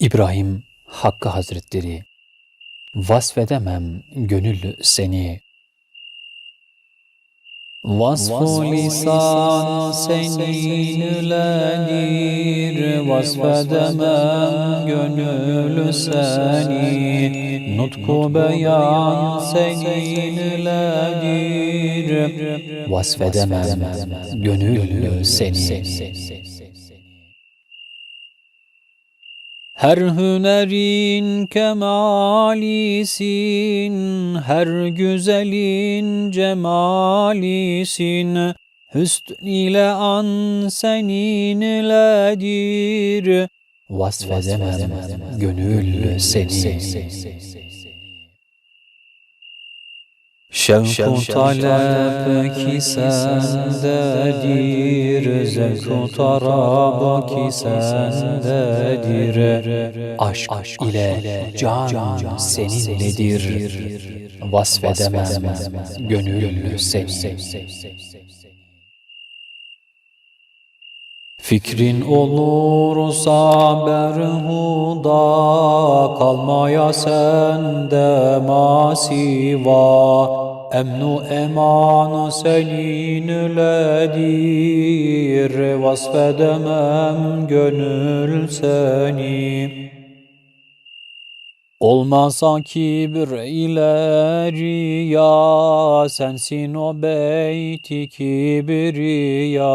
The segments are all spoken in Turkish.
İbrahim Hakkı Hazretleri Vasfedemem gönül seni. Vasfu lisan seninledir Vasfedemem gönül seni. Nutku beyan seninledir Vasfedemem gönül seni her hünerin kemalisin, her güzelin cemalisin. Hüsn ile an seninledir, vasfedemem gönül seni. Şevku talep ki sendedir, zevku tarab ki sendedir. Aşk, ile can seninledir, vasfedemem gönül seni. Fikrin olursa berhuda kalmaya sende masiva. Emnu eman seninledir vasfedemem gönül seni. Olmasa kibir ile riya sensin o beyti kibriya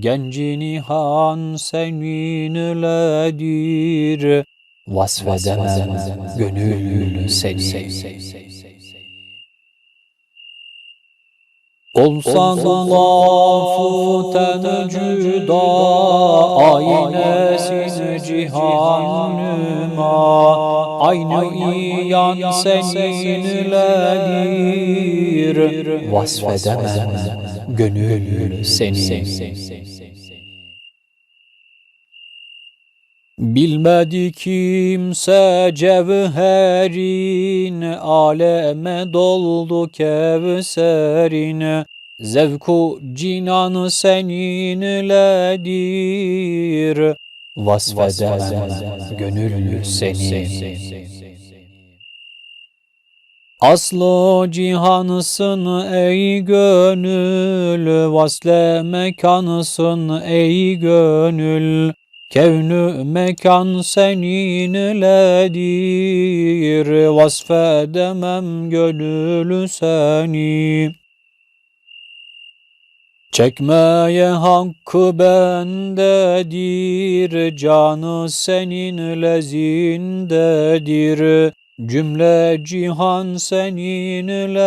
Genci nihan seninledir Vasfedemem gönül seni. Olsan lafı tencüda Aynesin cihannüma. Aynı iyan seninledir Vasfedemem gönül seni Bilmedi kimse cevherin, aleme doldu kevserin. Zevku cinan seninledir, vasfedemem gönül seni. Aslı cihanısın ey gönül, vasle mekanısın ey gönül. Kevnü mekan seninledir, vasfedemem gönül seni. Çekmeye hakkı bendedir, canı senin lezindedir. Cümle cihan seninledir,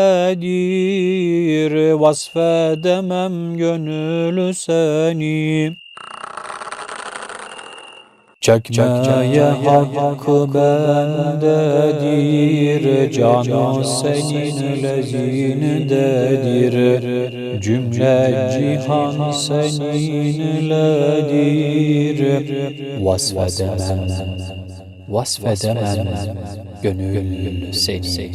vasfedemem gönül seni. Çekmeye hakkı bendedir, canı senin lezindedir. Cümle cihan seninledir, vasfedemem, vasfedemem gönül seni.